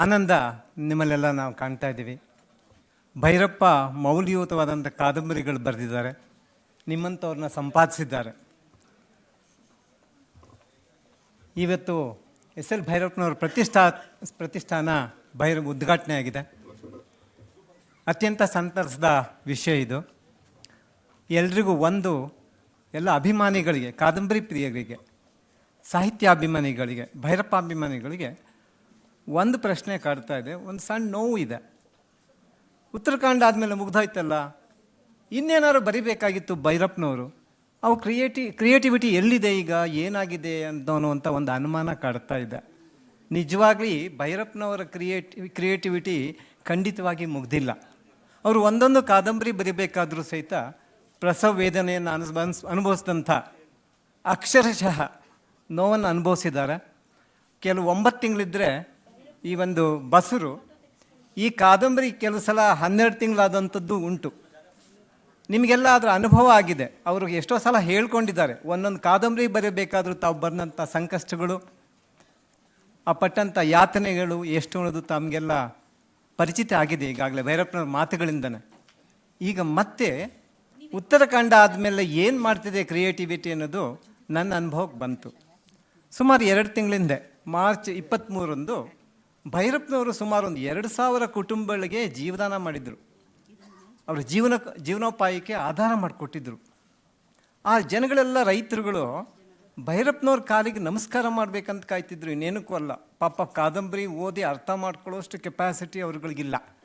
ಆನಂದ ನಿಮ್ಮಲ್ಲೆಲ್ಲ ನಾವು ಕಾಣ್ತಾ ಇದ್ದೀವಿ. ಭೈರಪ್ಪ ಮೌಲ್ಯಯುತವಾದಂಥ ಕಾದಂಬರಿಗಳು ಬರೆದಿದ್ದಾರೆ. ನಿಮ್ಮಂಥವ್ರನ್ನ ಸಂಪಾದಿಸಿದ್ದಾರೆ. ಇವತ್ತು ಎಸ್ ಎಲ್ ಭೈರಪ್ಪನವ್ರ ಪ್ರತಿಷ್ಠಾ, ಪ್ರತಿಷ್ಠಾನ ಭೈರ ಉದ್ಘಾಟನೆ ಆಗಿದೆ. ಅತ್ಯಂತ ಸಂತಸದ ವಿಷಯ ಇದು. ಎಲ್ರಿಗೂ ಒಂದು ಎಲ್ಲ ಅಭಿಮಾನಿಗಳಿಗೆ, ಕಾದಂಬರಿ ಪ್ರಿಯರಿಗೆ, ಸಾಹಿತ್ಯಾಭಿಮಾನಿಗಳಿಗೆ, ಭೈರಪ್ಪಾಭಿಮಾನಿಗಳಿಗೆ ಒಂದು ಪ್ರಶ್ನೆ ಕಾಡ್ತಾ ಇದೆ, ಒಂದು ಸಣ್ಣ ನೋವು ಇದೆ. ಉತ್ತರಾಖಂಡ ಆದಮೇಲೆ ಮುಗ್ದೋಯ್ತಲ್ಲ, ಇನ್ನೇನಾದ್ರು ಬರಿಬೇಕಾಗಿತ್ತು ಭೈರಪ್ಪನವರು? ಅವು ಕ್ರಿಯೇಟಿ, ಕ್ರಿಯೇಟಿವಿಟಿ ಎಲ್ಲಿದೆ ಈಗ, ಏನಾಗಿದೆ ಅಂತ ಒಂದು ಅನುಮಾನ ಕಾಡ್ತಾ ಇದೆ. ನಿಜವಾಗ್ಲಿ ಭೈರಪ್ಪನವರ ಕ್ರಿಯೇಟಿ, ಕ್ರಿಯೇಟಿವಿಟಿ ಖಂಡಿತವಾಗಿ ಮುಗ್ದಿಲ್ಲ. ಅವರು ಒಂದೊಂದು ಕಾದಂಬರಿ ಬರಿಬೇಕಾದರೂ ಸಹಿತ ಪ್ರಸವ ವೇದನೆಯನ್ನು ಅನುಸ್ ಅನುಭವಿಸಿದಂಥ ಅಕ್ಷರಶಃ ನೋವನ್ನು ಅನುಭವಿಸಿದ್ದಾರೆ. ಕೆಲವು ಒಂಬತ್ತು ತಿಂಗಳಿದ್ದರೆ ಈ ಒಂದು ಬಸರು ಈ ಕಾದಂಬರಿ ಕೆಲವು ಸಲ ಹನ್ನೆರಡು ತಿಂಗಳಾದಂಥದ್ದು ಉಂಟು. ನಿಮಗೆಲ್ಲ ಅದರ ಅನುಭವ ಆಗಿದೆ. ಅವರು ಎಷ್ಟೋ ಸಲ ಹೇಳ್ಕೊಂಡಿದ್ದಾರೆ. ಒಂದೊಂದು ಕಾದಂಬರಿ ಬರೀಬೇಕಾದ್ರೂ ತಾವು ಬಂದಂಥ ಸಂಕಷ್ಟಗಳು, ಆ ಪಟ್ಟಂಥ ಯಾತನೆಗಳು ಎಷ್ಟು ಅನ್ನೋದು ತಮಗೆಲ್ಲ ಪರಿಚಿತ ಆಗಿದೆ ಈಗಾಗಲೇ ಭೈರಪ್ಪನವ್ರ ಮಾತುಗಳಿಂದನೇ. ಈಗ ಮತ್ತೆ ಉತ್ತರಾಖಂಡ ಆದಮೇಲೆ ಏನು ಮಾಡ್ತಿದೆ ಕ್ರಿಯೇಟಿವಿಟಿ ಅನ್ನೋದು ನನ್ನ ಅನುಭವಕ್ಕೆ ಬಂತು. ಸುಮಾರು ಎರಡು ತಿಂಗಳಿಂದೆ, ಮಾರ್ಚ್ ಇಪ್ಪತ್ತ್ಮೂರರಂದು ಭೈರಪ್ಪನವರು ಸುಮಾರು ಒಂದು ಎರಡು ಸಾವಿರ ಕುಟುಂಬಗಳಿಗೆ ಜೀವದಾನ ಮಾಡಿದರು. ಅವರ ಜೀವನ, ಜೀವನೋಪಾಯಕ್ಕೆ ಆಧಾರ ಮಾಡಿಕೊಟ್ಟಿದ್ರು. ಆ ಜನಗಳೆಲ್ಲ ರೈತರುಗಳು ಭೈರಪ್ಪನವ್ರ ಕಾಲಿಗೆ ನಮಸ್ಕಾರ ಮಾಡಬೇಕಂತ ಕಾಯ್ತಿದ್ರು. ಇನ್ನೇನಕ್ಕೂ ಅಲ್ಲ. ಪಾಪ ಕಾದಂಬರಿ ಓದಿ ಅರ್ಥ ಮಾಡ್ಕೊಳ್ಳೋಷ್ಟು ಕೆಪಾಸಿಟಿ ಅವ್ರುಗಳಿಗಿಲ್ಲ.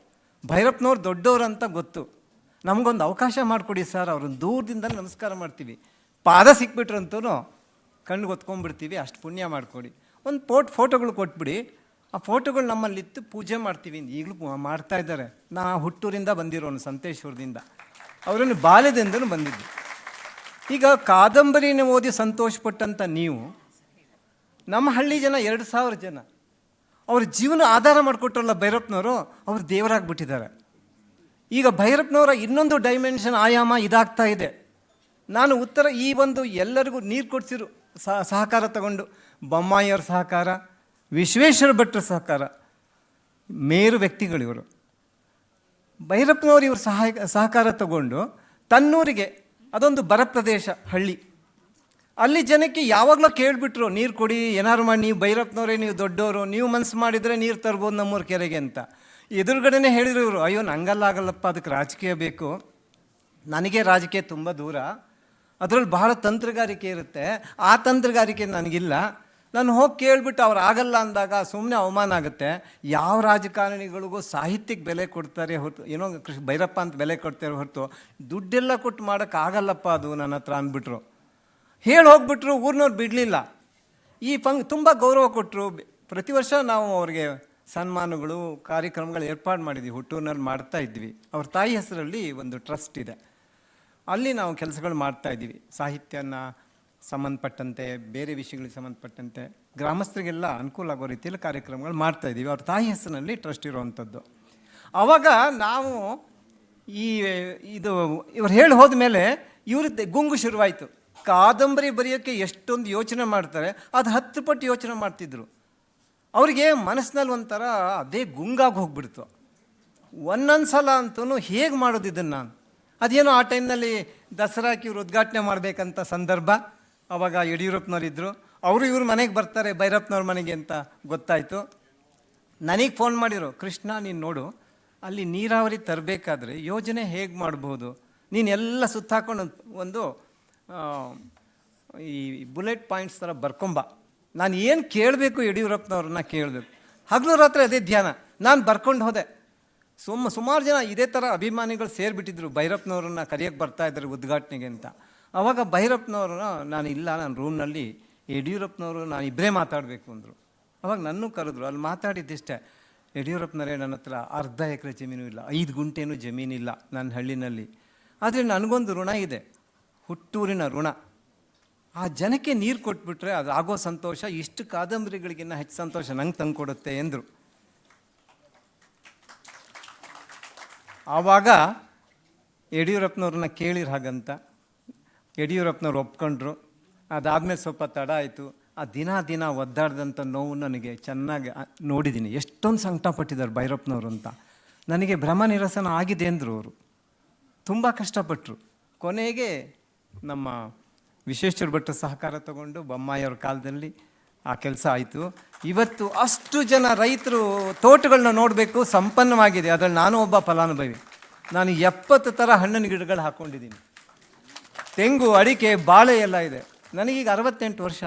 ಭೈರಪ್ಪನವ್ರು ದೊಡ್ಡವರು ಅಂತ ಗೊತ್ತು. ನಮಗೊಂದು ಅವಕಾಶ ಮಾಡಿಕೊಡಿ ಸರ್. ಅವ್ರನ್ನ ದೂರದಿಂದ ನಮಸ್ಕಾರ ಮಾಡ್ತೀವಿ. ಪಾದ ಸಿಕ್ಬಿಟ್ರಂತೂ ಕಣ್ಣಿಗೆ ಹೊತ್ಕೊಂಡ್ಬಿಡ್ತೀವಿ. ಅಷ್ಟು ಪುಣ್ಯ ಮಾಡಿಕೊಡಿ. ಒಂದು ಪೋಟ್, ಫೋಟೋಗಳು ಕೊಟ್ಬಿಡಿ. ಆ ಫೋಟೋಗಳು ನಮ್ಮಲ್ಲಿತ್ತು ಪೂಜೆ ಮಾಡ್ತೀವಿ ಈಗಲೂ ಮಾಡ್ತಾ ಇದ್ದಾರೆ. ನಾ ಹುಟ್ಟೂರಿಂದ ಬಂದಿರೋನು, ಸಂತೇಶ್ವರದಿಂದ. ಅವರನ್ನು ಬಾಲ್ಯದಿಂದಲೂ ಬಂದಿದ್ದು. ಈಗ ಕಾದಂಬರಿನ ಓದಿ ಸಂತೋಷಪಟ್ಟಂಥ ನೀವು, ನಮ್ಮ ಹಳ್ಳಿ ಜನ ಎರಡು ಸಾವಿರ ಜನ. ಅವ್ರ ಜೀವನ ಆಧಾರ ಮಾಡಿಕೊಟ್ರಲ್ಲ ಭೈರಪ್ಪನವರು, ಅವರು ದೇವರಾಗ್ಬಿಟ್ಟಿದ್ದಾರೆ. ಈಗ ಭೈರಪ್ಪನವರ ಇನ್ನೊಂದು ಡೈಮೆನ್ಷನ್ ಆಯಾಮ ಇದಾಗ್ತಾ ಇದೆ. ನಾನು ಉತ್ತರ ಈ ಒಂದು ಎಲ್ಲರಿಗೂ ನೀರು ಕೊಡಿಸಿರು ಸಹ, ಸಹಕಾರ ತಗೊಂಡು, ಬೊಮ್ಮಾಯಿಯವ್ರ ಸಹಕಾರ ವಿಶ್ವೇಶ್ವರ ಭಟ್ರ ಸಹಕಾರ. ಮೇರು ವ್ಯಕ್ತಿಗಳು ಇವರು. ಭೈರಪ್ಪನವರು ಇವರು ಸಹಾಯ, ಸಹಕಾರ ತಗೊಂಡು ತನ್ನೂರಿಗೆ ಅದೊಂದು ಬರ ಪ್ರದೇಶ ಹಳ್ಳಿ. ಅಲ್ಲಿ ಜನಕ್ಕೆ ಯಾವಾಗಲೂ ಕೇಳಿಬಿಟ್ರು, ನೀರು ಕೊಡಿ ಏನಾರು ಮಾಡಿ, ನೀವು ಭೈರಪ್ಪನವರೇ, ನೀವು ದೊಡ್ಡವರು, ನೀವು ಮನಸ್ಸು ಮಾಡಿದರೆ ನೀರು ತರ್ಬೋದು ನಮ್ಮೂರ ಕೆರೆಗೆ ಅಂತ. ಎದುರುಗಡೆನೇ ಹೇಳಿದ್ರು ಇವರು, ಅಯ್ಯೋ, ನಂಗಲ್ಲ ಆಗಲ್ಲಪ್ಪ, ಅದಕ್ಕೆ ರಾಜಕೀಯ ಬೇಕು. ನನಗೆ ರಾಜಕೀಯ ತುಂಬ ದೂರ. ಅದರಲ್ಲಿ ಬಹಳ ತಂತ್ರಗಾರಿಕೆ ಇರುತ್ತೆ. ಆ ತಂತ್ರಗಾರಿಕೆ ನನಗಿಲ್ಲ. ನಾನು ಹೋಗಿ ಕೇಳಿಬಿಟ್ಟು ಅವ್ರು ಆಗಲ್ಲ ಅಂದಾಗ ಸುಮ್ಮನೆ ಅವಮಾನ ಆಗುತ್ತೆ. ಯಾವ ರಾಜಕಾರಣಿಗಳಿಗೂ ಸಾಹಿತ್ಯಕ್ಕೆ ಬೆಲೆ ಕೊಡ್ತಾರೆ ಹೊರತು, ಏನೋ ಕೃಷ್ಣ ಭೈರಪ್ಪ ಅಂತ ಬೆಲೆ ಕೊಡ್ತಾರೆ ಹೊರತು, ದುಡ್ಡೆಲ್ಲ ಕೊಟ್ಟು ಮಾಡೋಕ್ಕಾಗಲ್ಲಪ್ಪ ಅದು ನನ್ನ ಹತ್ರ ಅಂದ್ಬಿಟ್ರು. ಹೇಳಿ ಹೋಗ್ಬಿಟ್ರು, ಊರಿನವ್ರು ಬಿಡಲಿಲ್ಲ. ಈ ಪಂಗ್ ತುಂಬ ಗೌರವ ಕೊಟ್ಟರು ಪ್ರತಿ ವರ್ಷ ನಾವು ಅವ್ರಿಗೆ ಸನ್ಮಾನಗಳು, ಕಾರ್ಯಕ್ರಮಗಳು ಏರ್ಪಾಡು ಮಾಡಿದ್ವಿ, ಹುಟ್ಟೂರಿನಲ್ಲಿ ಮಾಡ್ತಾ ಇದ್ವಿ. ಅವ್ರ ತಾಯಿ ಹೆಸರಲ್ಲಿ ಒಂದು ಟ್ರಸ್ಟ್ ಇದೆ. ಅಲ್ಲಿ ನಾವು ಕೆಲಸಗಳು ಮಾಡ್ತಾ ಇದ್ದೀವಿ ಸಾಹಿತ್ಯನ ಸಂಬಂಧಪಟ್ಟಂತೆ, ಬೇರೆ ವಿಷಯಗಳಿಗೆ ಸಂಬಂಧಪಟ್ಟಂತೆ ಗ್ರಾಮಸ್ಥರಿಗೆಲ್ಲ ಅನುಕೂಲ ಆಗೋ ರೀತಿಯಲ್ಲಿ ಕಾರ್ಯಕ್ರಮಗಳು ಮಾಡ್ತಾ ಇದ್ದೀವಿ. ಅವ್ರ ತಾಯಿ ಹೆಸರಿನಲ್ಲಿ ಟ್ರಸ್ಟ್ ಇರುವಂಥದ್ದು. ಆವಾಗ ನಾವು ಈ, ಇದು ಇವ್ರು ಹೇಳಿ ಹೋದ್ಮೇಲೆ ಇವ್ರದ್ದು ಗುಂಗು ಶುರುವಾಯಿತು. ಕಾದಂಬರಿ ಬರೆಯೋಕ್ಕೆ ಎಷ್ಟೊಂದು ಯೋಚನೆ ಮಾಡ್ತಾರೆ. ಅದು ಹತ್ತು ಪಟ್ಟು ಯೋಚನೆ ಮಾಡ್ತಿದ್ರು. ಅವರಿಗೆ ಮನಸ್ಸಿನಲ್ಲಿ ಒಂಥರ ಅದೇ ಗುಂಗಾಗಿ ಹೋಗ್ಬಿಡ್ತು. ಒಂದೊಂದು ಸಲ ಅಂತೂ ಹೇಗೆ ಮಾಡೋದು ಇದನ್ನು? ಅದೇನೋ ಆ ಟೈಮ್ನಲ್ಲಿ ದಸರಾಕ್ಕೆ ಇವರು ಉದ್ಘಾಟನೆ ಮಾಡಬೇಕಂತ ಸಂದರ್ಭ. ಅವಾಗ ಯಡಿಯೂರಪ್ಪನವರಿದ್ದರು ಅವರು ಇವ್ರ ಮನೆಗೆ ಬರ್ತಾರೆ ಭೈರಪ್ಪನವ್ರ ಮನೆಗೆ ಅಂತ ಗೊತ್ತಾಯಿತು. ನನಗೆ ಫೋನ್ ಮಾಡಿರು, ಕೃಷ್ಣ, ನೀನು ನೋಡು, ಅಲ್ಲಿ ನೀರಾವರಿ ತರಬೇಕಾದ್ರೆ ಯೋಜನೆ ಹೇಗೆ ಮಾಡ್ಬೋದು? ನೀನೆಲ್ಲ ಸುತ್ತಾಕೊಂಡು ಒಂದು ಈ ಬುಲೆಟ್ ಪಾಯಿಂಟ್ಸ್ ಥರ ಬರ್ಕೊಂಬ. ನಾನು ಏನು ಕೇಳಬೇಕು ಯಡಿಯೂರಪ್ಪನವ್ರನ್ನ ಕೇಳಬೇಕು? ಹಗಲು ರಾತ್ರಿ ಅದೇ ಧ್ಯಾನ. ನಾನು ಬರ್ಕೊಂಡು ಹೋದೆ. ಸುಮ್ಮ ಸುಮಾರು ಜನ ಇದೇ ಥರ ಅಭಿಮಾನಿಗಳು ಸೇರಿಬಿಟ್ಟಿದ್ರು ಭೈರಪ್ಪನವ್ರನ್ನ ಕರೆಯೋಕ್ಕೆ ಬರ್ತಾ ಇದ್ದಾರೆ ಉದ್ಘಾಟನೆಗೆ ಅಂತ. ಆವಾಗ ಭೈರಪ್ಪನವರು ನಾನು ಇಲ್ಲ ನನ್ನ ರೂಮ್ನಲ್ಲಿ ಯಡಿಯೂರಪ್ಪನವರು ನಾನು ಇಬ್ಬರೇ ಮಾತಾಡಬೇಕು, ಅಂದರು. ಅವಾಗ ನನ್ನೂ ಕರೆದ್ರು, ಅಲ್ಲಿ ಮಾತಾಡಿದ್ದಿಷ್ಟೇ ಯಡಿಯೂರಪ್ಪನವರೇ ನನ್ನ ಹತ್ರ ಅರ್ಧ ಎಕರೆ ಜಮೀನು ಇಲ್ಲ, ಐದು ಗುಂಟೆನೂ ಜಮೀನಿಲ್ಲ ನನ್ನ ಹಳ್ಳಿನಲ್ಲಿ. ಆದರೆ ನನಗೊಂದು ಋಣ ಇದೆ, ಹುಟ್ಟೂರಿನ ಋಣ. ಆ ಜನಕ್ಕೆ ನೀರು ಕೊಟ್ಬಿಟ್ರೆ ಅದು ಆಗೋ ಸಂತೋಷ, ಇಷ್ಟು ಕಾದಂಬರಿಗಳಿಗಿನ್ನ ಹೆಚ್ಚು ಸಂತೋಷ ನಂಗೆ ತಂದುಕೊಡುತ್ತೆ, ಎಂದರು. ಆವಾಗ ಯಡಿಯೂರಪ್ಪನವ್ರನ್ನ ಕೇಳಿರ ಹಾಗಂತ ಯಡಿಯೂರಪ್ಪನವ್ರು ಒಪ್ಕೊಂಡ್ರು. ಅದಾದಮೇಲೆ ಸ್ವಲ್ಪ ತಡ ಆಯಿತು. ಆ ದಿನ ದಿನ ಒದ್ದಾಡ್ದಂಥ ನೋವು ನನಗೆ ಚೆನ್ನಾಗಿ ನೋಡಿದ್ದೀನಿ. ಎಷ್ಟೊಂದು ಸಂಕಟ ಪಟ್ಟಿದ್ದಾರೆ ಭೈರಪ್ಪನವರು ಅಂತ. ನನಗೆ ಭ್ರಮ ನಿರಸನ ಆಗಿದೆ ಅಂದರು ಅವರು. ತುಂಬ ಕಷ್ಟಪಟ್ಟರು ಕೊನೆಗೆ ನಮ್ಮ ವಿಶ್ವೇಶ್ವರ ಭಟ್ರ ಸಹಕಾರ ತಗೊಂಡು ಬೊಮ್ಮಾಯಿಯವ್ರ ಕಾಲದಲ್ಲಿ ಆ ಕೆಲಸ ಆಯಿತು. ಇವತ್ತು ಅಷ್ಟು ಜನ ರೈತರು ತೋಟಗಳನ್ನ ನೋಡಬೇಕು, ಸಂಪನ್ನವಾಗಿದೆ. ಅದರಲ್ಲಿ ನಾನು ಒಬ್ಬ ಫಲಾನುಭವಿ. ನಾನು ಎಪ್ಪತ್ತು ಥರ ಹಣ್ಣಿನ ಗಿಡಗಳು ಹಾಕ್ಕೊಂಡಿದ್ದೀನಿ ತೆಂಗು, ಅಡಿಕೆ, ಬಾಳೆ ಎಲ್ಲ ಇದೆ. ನನಗೀಗ ಅರವತ್ತೆಂಟು ವರ್ಷ.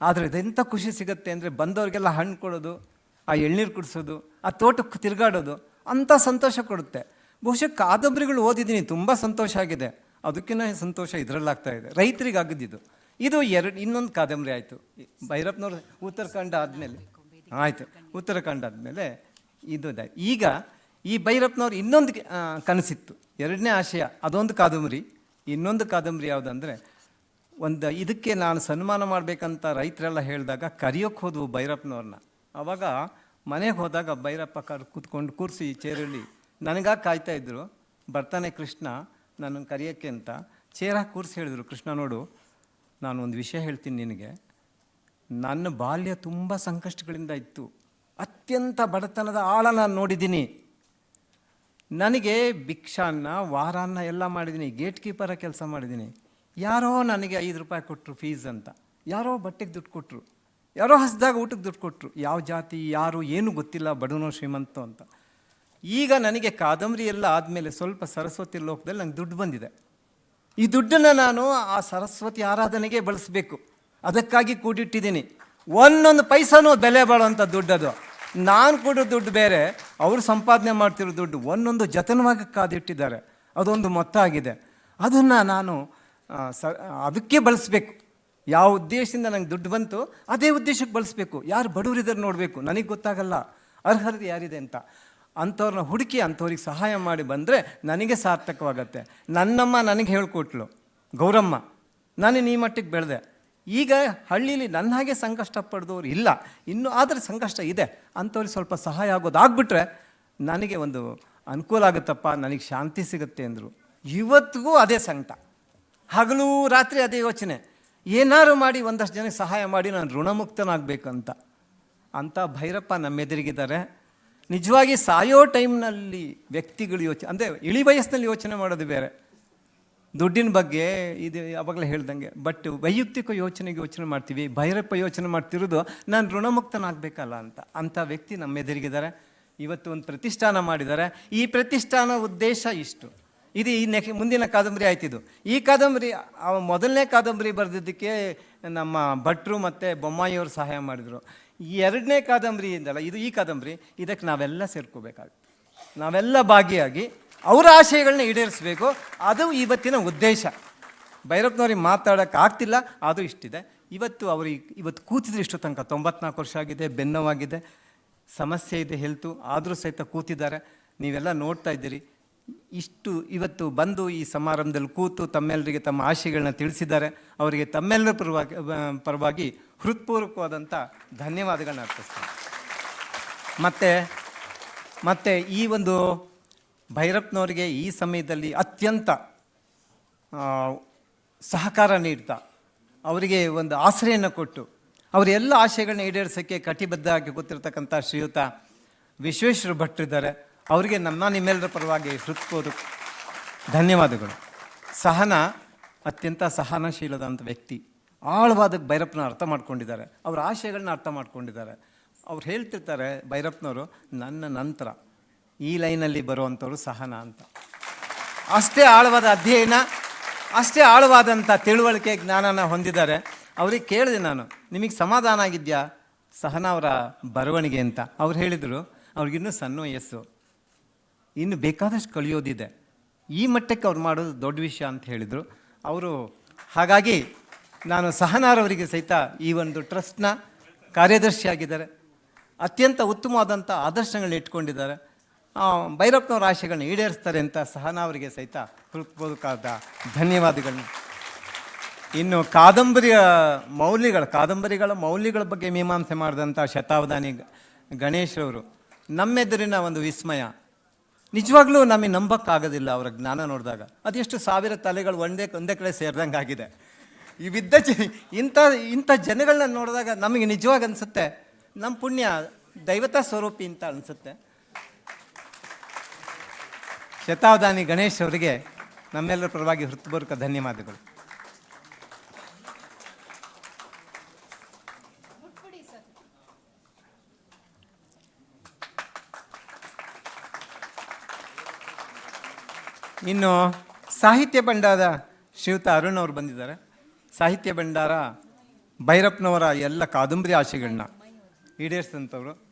ಆದರೆ ಇದೆಂಥ ಖುಷಿ ಸಿಗುತ್ತೆ ಅಂದರೆ ಬಂದವ್ರಿಗೆಲ್ಲ ಹಣ್ಣು ಕೊಡೋದು, ಆ ಎಳ್ನೀರು ಕುಡಿಸೋದು, ಆ ತೋಟಕ್ಕೆ ತಿರುಗಾಡೋದು, ಅಂಥ ಸಂತೋಷ ಕೊಡುತ್ತೆ. ಬಹುಶಃ ಕಾದಂಬರಿಗಳು ಓದಿದ್ದೀನಿ, ತುಂಬ ಸಂತೋಷ ಆಗಿದೆ. ಅದಕ್ಕಿಂತ ಸಂತೋಷ ಇದರಲ್ಲಾಗ್ತಾ ಇದೆ. ರೈತರಿಗೆ ಆಗದಿದ್ದು ಇದು ಎರಡು, ಇನ್ನೊಂದು ಕಾದಂಬರಿ ಆಯಿತು. ಭೈರಪ್ಪನವ್ರು ಉತ್ತರಾಖಂಡ ಆದಮೇಲೆ. ಆಯಿತು. ಉತ್ತರಾಖಂಡ ಆದಮೇಲೆ ಇದು. ಈಗ ಈ ಭೈರಪ್ಪನವ್ರು ಇನ್ನೊಂದು ಕನಸಿತ್ತು. ಎರಡನೇ ಆಶಯ, ಅದೊಂದು ಕಾದಂಬರಿ. ಇನ್ನೊಂದು ಕಾದಂಬರಿ ಯಾವುದಂದರೆ, ಒಂದು ಇದಕ್ಕೆ ನಾನು ಸನ್ಮಾನ ಮಾಡಬೇಕಂತ ರೈತರೆಲ್ಲ ಹೇಳಿದಾಗ ಕರಿಯೋಕ್ಕೆ ಹೋದವು ಭೈರಪ್ಪನವ್ರನ್ನ. ಆವಾಗ ಮನೆಗೆ ಹೋದಾಗ ಭೈರಪ್ಪ ಕರ್ ಕೂತ್ಕೊಂಡು ಕೂರಿಸಿ ಚೇರಲ್ಲಿ ನನಗಾಗಿ ಕಾಯ್ತಾ ಇದ್ದರು ಬರ್ತಾನೆ ಕೃಷ್ಣ ನನ್ನನ್ನು ಕರೆಯೋಕ್ಕೆ ಅಂತ. ಚೇರ ಕೂರಿಸಿ ಹೇಳಿದರು, ಕೃಷ್ಣ ನೋಡು, ನಾನು ಒಂದು ವಿಷಯ ಹೇಳ್ತೀನಿ ನಿನಗೆ. ನನ್ನ ಬಾಲ್ಯ ತುಂಬ ಸಂಕಷ್ಟಗಳಿಂದ ಇತ್ತು. ಅತ್ಯಂತ ಬಡತನದ ಆಳ ನಾನು ನೋಡಿದ್ದೀನಿ. ನನಗೆ ಭಿಕ್ಷಾನ್ನ, ವಾರಾನ್ನ ಎಲ್ಲ ಮಾಡಿದ್ದೀನಿ ಗೇಟ್ ಕೀಪರ ಕೆಲಸ ಮಾಡಿದ್ದೀನಿ. ಯಾರೋ ನನಗೆ ಐದು ರೂಪಾಯಿ ಕೊಟ್ಟರು ಫೀಸ್ ಅಂತ. ಯಾರೋ ಬಟ್ಟೆಗೆ ದುಡ್ಡು ಕೊಟ್ಟರು ಯಾರೋ ಹಸ್ದಾಗ ಊಟಕ್ಕೆ ದುಡ್ಡು ಕೊಟ್ಟರು ಯಾವ ಜಾತಿ, ಯಾರು, ಏನು ಗೊತ್ತಿಲ್ಲ, ಬಡವನೋ ಶ್ರೀಮಂತ ಅಂತ. ಈಗ ನನಗೆ ಕಾದಂಬರಿ ಎಲ್ಲ ಆದಮೇಲೆ ಸ್ವಲ್ಪ ಸರಸ್ವತಿ ಲೋಕದಲ್ಲಿ ನಂಗೆ ದುಡ್ಡು ಬಂದಿದೆ. ಈ ದುಡ್ಡನ್ನು ನಾನು ಆ ಸರಸ್ವತಿ ಆರಾಧನೆಗೆ ಬಳಸಬೇಕು. ಅದಕ್ಕಾಗಿ ಕೂಡಿಟ್ಟಿದ್ದೀನಿ. ಒಂದೊಂದು ಪೈಸಾನೂ ಬೆಲೆ ಬಾಳುವಂಥ ದುಡ್ಡದು. ನಾನು ಕೊಡೋ ದುಡ್ಡು ಬೇರೆ, ಅವರು ಸಂಪಾದನೆ ಮಾಡ್ತಿರೋ ದುಡ್ಡು ಒಂದೊಂದು ಜತನವಾಗಿ ಕಾದಿಟ್ಟಿದ್ದಾರೆ. ಅದೊಂದು ಮೊತ್ತ ಆಗಿದೆ ಅದನ್ನು ನಾನು ಸ, ಅದಕ್ಕೆ ಬಳಸಬೇಕು. ಯಾವ ಉದ್ದೇಶದಿಂದ ನಂಗೆ ದುಡ್ಡು ಬಂತು, ಅದೇ ಉದ್ದೇಶಕ್ಕೆ ಬಳಸಬೇಕು. ಯಾರು ಬಡವರಿದ್ದಾರೆ ನೋಡಬೇಕು. ನನಗೆ ಗೊತ್ತಾಗಲ್ಲ. ಅರ್ಹತೆ ಯಾರಿದೆ ಅಂತ. ಅಂಥವ್ರನ್ನ ಹುಡುಕಿ ಅಂಥವ್ರಿಗೆ ಸಹಾಯ ಮಾಡಿ ಬಂದರೆ ನನಗೆ ಸಾರ್ಥಕವಾಗತ್ತೆ. ನನ್ನಮ್ಮ ನನಗೆ ಹೇಳ್ಕೊಟ್ಲು. ಗೌರಮ್ಮ, ನಾನು ಈ ಮಟ್ಟಿಗೆ ಬೆಳೆದೆ. ಈಗ ಹಳ್ಳೀಲಿ ನನ್ನ ಹಾಗೆ ಸಂಕಷ್ಟ ಪಡೆದವ್ರು ಇಲ್ಲ. ಇನ್ನೂ ಆದರೆ ಸಂಕಷ್ಟ ಇದೆ. ಅಂಥವ್ರಿಗೆ ಸ್ವಲ್ಪ ಸಹಾಯ ಆಗೋದಾಗ್ಬಿಟ್ರೆ ನನಗೆ ಒಂದು ಅನುಕೂಲ ಆಗುತ್ತಪ್ಪ, ನನಗೆ ಶಾಂತಿ ಸಿಗುತ್ತೆ ಅಂದರು. ಇವತ್ತಿಗೂ ಅದೇ ಸಂಕಟ. ಹಗಲು ರಾತ್ರಿ ಅದೇ ಯೋಚನೆ. ಏನಾರು ಮಾಡಿ ಒಂದಷ್ಟು ಜನಕ್ಕೆ ಸಹಾಯ ಮಾಡಿ ನಾನು ಋಣಮುಕ್ತನಾಗಬೇಕಂತ. ಅಂತ ಭೈರಪ್ಪ ನಮ್ಮೆದುರಿಗಿದ್ದಾರೆ. ನಿಜವಾಗಿ ಸಾಯೋ ಟೈಮ್ನಲ್ಲಿ ವ್ಯಕ್ತಿಗಳು ಯೋಚನೆ ಅಂದರೆ ಇಳಿ ವಯಸ್ಸಿನಲ್ಲಿ ಯೋಚನೆ ಮಾಡೋದು ಬೇರೆ. ದುಡ್ಡಿನ ಬಗ್ಗೆ ಇದು ಯಾವಾಗಲೇ ಹೇಳ್ದಂಗೆ ಬಟ್ ವೈಯಕ್ತಿಕ ಯೋಚನೆಗೆ ಯೋಚನೆ ಮಾಡ್ತೀವಿ, ಭೈರಪ್ಪ ಯೋಚನೆ ಮಾಡ್ತಿರೋದು, ನಾನು ಋಣಮುಕ್ತನಾಗಬೇಕಲ್ಲ ಅಂತ. ಅಂಥ ವ್ಯಕ್ತಿ ನಮ್ಮ ಎದುರಿಗಿದ್ದಾರೆ. ಇವತ್ತು ಒಂದು ಪ್ರತಿಷ್ಠಾನ ಮಾಡಿದ್ದಾರೆ. ಈ ಪ್ರತಿಷ್ಠಾನ ಉದ್ದೇಶ ಇಷ್ಟು. ಇದು ಈ ನೆಕ್, ಮುಂದಿನ ಕಾದಂಬರಿ ಆಯ್ತಿದ್ದು ಈ ಕಾದಂಬರಿ, ಆ ಮೊದಲನೇ ಕಾದಂಬರಿ ಬರೆದಿದ್ದಕ್ಕೆ ನಮ್ಮ ಭಟ್ರು ಮತ್ತು ಬೊಮ್ಮಾಯಿಯವರು ಸಹಾಯ ಮಾಡಿದರು. ಈ ಎರಡನೇ ಕಾದಂಬರಿಯಿಂದಲ್ಲ ಇದು ಈ ಕಾದಂಬರಿ, ಇದಕ್ಕೆ ನಾವೆಲ್ಲ ಸೇರ್ಕೋಬೇಕಾಗುತ್ತೆ. ನಾವೆಲ್ಲ ಭಾಗಿಯಾಗಿ ಅವರ ಆಶಯಗಳನ್ನ ಈಡೇರಿಸಬೇಕು. ಅದು ಇವತ್ತಿನ ಉದ್ದೇಶ. ಭೈರಪ್ಪನವ್ರಿಗೆ ಮಾತಾಡೋಕೆ ಆಗ್ತಿಲ್ಲ, ಅದು ಇಷ್ಟಿದೆ. ಇವತ್ತು ಅವ್ರಿಗೆ ಇವತ್ತು ಕೂತಿದ್ರೆ ಇಷ್ಟು ತನಕ, ತೊಂಬತ್ನಾಲ್ಕು ವರ್ಷ ಆಗಿದೆ, ಬೆನ್ನವಾಗಿದೆ, ಸಮಸ್ಯೆ ಇದೆ, ಹೆಲ್ತು, ಆದರೂ ಸಹಿತ ಕೂತಿದ್ದಾರೆ. ನೀವೆಲ್ಲ ನೋಡ್ತಾ ಇದ್ದೀರಿ. ಇಷ್ಟು ಇವತ್ತು ಬಂದು ಈ ಸಮಾರಂಭದಲ್ಲಿ ಕೂತು ತಮ್ಮೆಲ್ಲರಿಗೆ ತಮ್ಮ ಆಶಯಗಳನ್ನ ತಿಳಿಸಿದ್ದಾರೆ. ಅವರಿಗೆ ತಮ್ಮೆಲ್ಲರ ಪರವಾಗಿ ಪರವಾಗಿ ಹೃತ್ಪೂರ್ವಕವಾದಂಥ ಧನ್ಯವಾದಗಳನ್ನ ಅರ್ಪಿಸ್ತೀನಿ. ಮತ್ತು ಮತ್ತು ಈ ಒಂದು ಭೈರಪ್ಪನವರಿಗೆ ಈ ಸಮಯದಲ್ಲಿ ಅತ್ಯಂತ ಸಹಕಾರ ನೀಡ್ತಾ. ಅವರಿಗೆ ಒಂದು ಆಶ್ರಯನ ಕೊಟ್ಟು, ಅವರ ಎಲ್ಲ ಆಶಯಗಳನ್ನ ಈಡೇರಿಸೋಕ್ಕೆ ಕಟಿಬದ್ಧ ಆಗಿ ಗೊತ್ತಿರತಕ್ಕಂಥ ಶ್ರೀಯುತ ವಿಶ್ವೇಶ್ವರ ಭಟ್ರಿದ್ದಾರೆ ಅವರಿಗೆ ನಮ್ಮ ನಿಮ್ಮೆಲ್ಲರ ಪರವಾಗಿ ಹೃತ್ಪೂರ್ವಕ ಧನ್ಯವಾದಗಳು. ಸಹನ ಅತ್ಯಂತ ಸಹನಶೀಲದಂಥ ವ್ಯಕ್ತಿ. ಆಳವಾದ ಭೈರಪ್ಪನ ಅರ್ಥ ಮಾಡ್ಕೊಂಡಿದ್ದಾರೆ. ಅವರ ಆಶಯಗಳನ್ನ ಅರ್ಥ ಮಾಡ್ಕೊಂಡಿದ್ದಾರೆ. ಅವ್ರು ಹೇಳ್ತಿರ್ತಾರೆ ಭೈರಪ್ಪನವರು, ನನ್ನ ನಂತರ. ಈ ಲೈನಲ್ಲಿ ಬರುವಂಥವ್ರು ಸಹನ ಅಂತ. ಅಷ್ಟೇ ಆಳವಾದ ಅಧ್ಯಯನ, ಅಷ್ಟೇ ಆಳವಾದಂಥ ತಿಳುವಳಿಕೆ ಜ್ಞಾನನ ಹೊಂದಿದ್ದಾರೆ. ಅವ್ರಿಗೆ ಕೇಳಿದೆ ನಾನು, ನಿಮಗೆ ಸಮಾಧಾನ ಆಗಿದೆಯಾ? ಸಹನ ಅವರ ಬರವಣಿಗೆ ಅಂತ. ಅವ್ರು ಹೇಳಿದರು ಅವ್ರಿಗಿನ್ನೂ ಸಣ್ಣ ವಯಸ್ಸು. ಇನ್ನು ಬೇಕಾದಷ್ಟು ಕಲಿಯೋದಿದೆ ಈ ಮಟ್ಟಕ್ಕೆ ಅವ್ರು ಮಾಡೋದು ದೊಡ್ಡ ವಿಷಯ ಅಂತ ಹೇಳಿದರು. ಅವರು ಹಾಗಾಗಿ ನಾನು ಸಹನಾರವರಿಗೆ ಸಹಿತ ಈ ಒಂದು ಟ್ರಸ್ಟ್ನ ಕಾರ್ಯದರ್ಶಿಯಾಗಿದ್ದಾರೆ. ಅತ್ಯಂತ ಉತ್ತಮವಾದಂಥ ಆದರ್ಶಗಳನ್ನ ಇಟ್ಕೊಂಡಿದ್ದಾರೆ. ಭೈರಪ್ಪನವ್ರ ಆಶಯಗಳನ್ನ ಈಡೇರಿಸ್ತಾರೆ ಅಂತ ಸಹನ ಅವರಿಗೆ ಸಹಿತ ಹೃತ್ಪೂರ್ವಕವಾದ ಧನ್ಯವಾದಗಳನ್ನ ಇನ್ನು ಕಾದಂಬರಿಯ ಮೌಲ್ಯಗಳ, ಕಾದಂಬರಿಗಳ ಮೌಲ್ಯಗಳ ಬಗ್ಗೆ ಮೀಮಾಂಸೆ ಮಾಡಿದಂಥ ಶತಾವಧಾನಿ ಗಣೇಶ್ರವರು ನಮ್ಮೆದುರಿನ ಒಂದು ವಿಸ್ಮಯ. ನಿಜವಾಗ್ಲೂ ನಮಗೆ ನಂಬಕ್ಕಾಗೋದಿಲ್ಲ ಅವರ ಜ್ಞಾನ ನೋಡಿದಾಗ. ಅದೆಷ್ಟು ಸಾವಿರ ತಲೆಗಳು ಒಂದೇ ಒಂದೇ ಕಡೆ ಸೇರಿದಂಗೆ ಆಗಿದೆ ಈ ವಿದ್ದ ಜ, ಇಂಥ ಇಂಥ ಜನಗಳನ್ನ ನೋಡಿದಾಗ ನಮಗೆ ನಿಜವಾಗಿ ಅನಿಸುತ್ತೆ. ನಮ್ಮ ಪುಣ್ಯ ದೈವತಾ ಸ್ವರೂಪಿ ಅಂತ ಅನಿಸುತ್ತೆ. ಶತಾವಧಾನಿ ಗಣೇಶ್ ಅವರಿಗೆ ನಮ್ಮೆಲ್ಲರ ಪರವಾಗಿ ಹೃತ್ಪೂರ್ವಕ ಧನ್ಯವಾದಗಳು. ಇನ್ನು ಸಾಹಿತ್ಯ ಭಂಡಾರ ಶ್ರೀಯುತ ಅರುಣ್ ಅವರು ಬಂದಿದ್ದಾರೆ. ಸಾಹಿತ್ಯ ಭಂಡಾರ ಭೈರಪ್ಪನವರ ಎಲ್ಲ ಕಾದಂಬರಿ ಆಶೆಗಳನ್ನ ಈಡೇರಿಸಿದಂಥವ್ರು.